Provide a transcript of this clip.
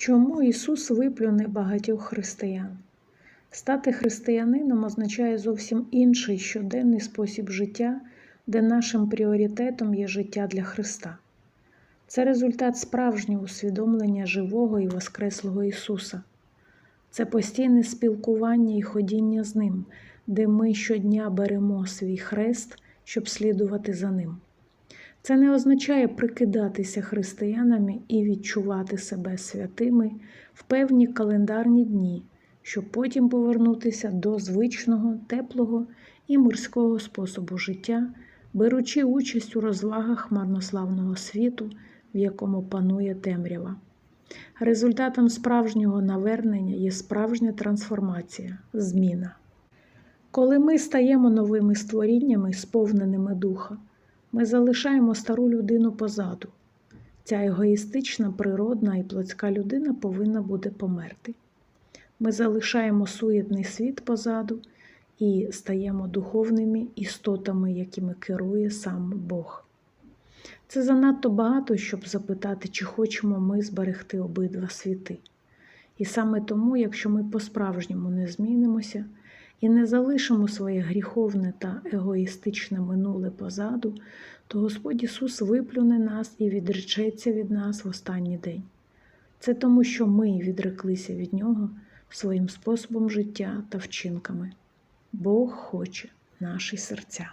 Чому Ісус виплюне багатьох християн? Стати християнином означає зовсім інший щоденний спосіб життя, де нашим пріоритетом є життя для Христа. Це результат справжнього усвідомлення живого і Воскреслого Ісуса. Це постійне спілкування і ходіння з Ним, де ми щодня беремо свій хрест, щоб слідувати за Ним. Це не означає прикидатися християнами і відчувати себе святими в певні календарні дні, щоб потім повернутися до звичного, теплого і мирського способу життя, беручи участь у розвагах марнославного світу, в якому панує темрява. Результатом справжнього навернення є справжня трансформація, зміна. Коли ми стаємо новими створіннями, сповненими духа, ми залишаємо стару людину позаду. Ця егоїстична, природна і плотська людина повинна буде померти. Ми залишаємо суєтний світ позаду і стаємо духовними істотами, якими керує сам Бог. Це занадто багато, щоб запитати, чи хочемо ми зберегти обидва світи. І саме тому, якщо ми по-справжньому не змінимося і не залишимо своє гріховне та егоїстичне минуле позаду, то Господь Ісус виплюне нас і відречеться від нас в останній день. Це тому, що ми відреклися від Нього своїм способом життя та вчинками. Бог хоче наші серця.